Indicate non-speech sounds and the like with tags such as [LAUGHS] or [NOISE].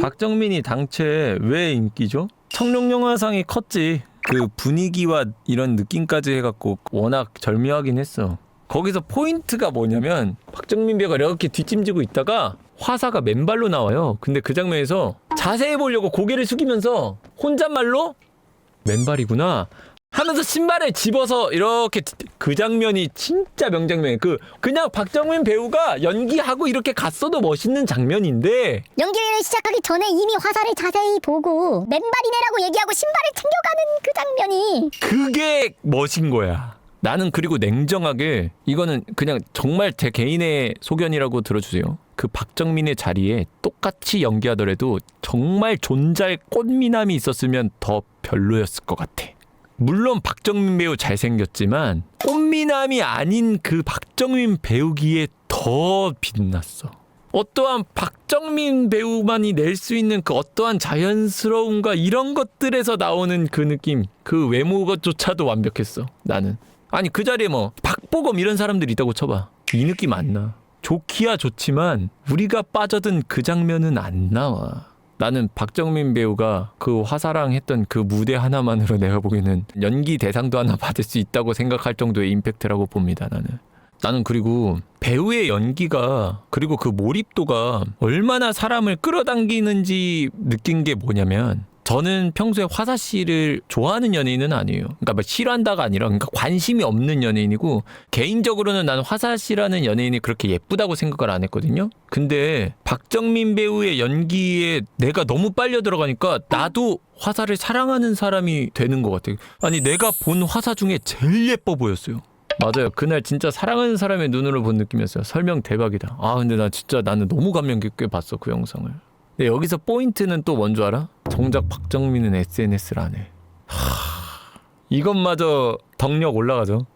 박정민이 당최 왜 인기죠? 청룡 영화상이 컸지. 그 분위기와 이런 느낌까지 해갖고 워낙 절묘하긴 했어. 거기서 포인트가 뭐냐면 박정민 배우가 이렇게 뒷짐지고 있다가 화사가 맨발로 나와요. 근데 그 장면에서 자세히 보려고 고개를 숙이면서 혼잣말로 맨발이구나 하면서 신발에 집어서 이렇게 그 장면이 진짜 명장면이에요. 그 그냥 박정민 배우가 연기하고 이렇게 갔어도 멋있는 장면인데 연기를 시작하기 전에 이미 화살을 자세히 보고 맨발이네라고 얘기하고 신발을 챙겨가는 그 장면이 그게 멋인 거야. 나는 그리고 냉정하게 이거는 그냥 정말 제 개인의 소견이라고 들어주세요. 그 박정민의 자리에 똑같이 연기하더라도 정말 존잘 꽃미남이 있었으면 더 별로였을 것 같아. 물론 박정민 배우 잘생겼지만 꽃미남이 아닌 그 박정민 배우기에 더 빛났어. 어떠한 박정민 배우만이 낼 수 있는 그 어떠한 자연스러움과 이런 것들에서 나오는 그 느낌, 그 외모조차도 완벽했어. 나는. 아니 그 자리에 뭐 박보검 이런 사람들이 있다고 쳐봐. 이 느낌 안 나. 좋기야 좋지만 우리가 빠져든 그 장면은 안 나와. 나는 박정민 배우가 그 화사랑 했던 그 무대 하나만으로 [LAUGHS] 내가 보기에는 연기 대상도 하나 받을 수 있다고 생각할 정도의 임팩트라고 봅니다. 나는. 나는 그리고 배우의 연기가 그리고 그 몰입도가 얼마나 사람을 끌어당기는지 느낀 게 뭐냐면 저는 평소에 화사 씨를 좋아하는 연예인은 아니에요. 그러니까 막 싫어한다가 아니라 그러니까 관심이 없는 연예인이고 개인적으로는 나는 화사 씨라는 연예인이 그렇게 예쁘다고 생각을 안 했거든요. 근데 박정민 배우의 연기에 내가 너무 빨려 들어가니까 나도 화사를 사랑하는 사람이 되는 것 같아요. 아니 내가 본 화사 중에 제일 예뻐 보였어요. 맞아요. 그날 진짜 사랑하는 사람의 눈으로 본 느낌이었어요. 설명 대박이다. 아 근데 나 진짜 나는 너무 감명 깊게 봤어 그 영상을. 근데 여기서 포인트는 또 뭔 줄 알아? 정작 박정민은 SNS를 안 해. 하... 이것마저 덕력 올라가죠.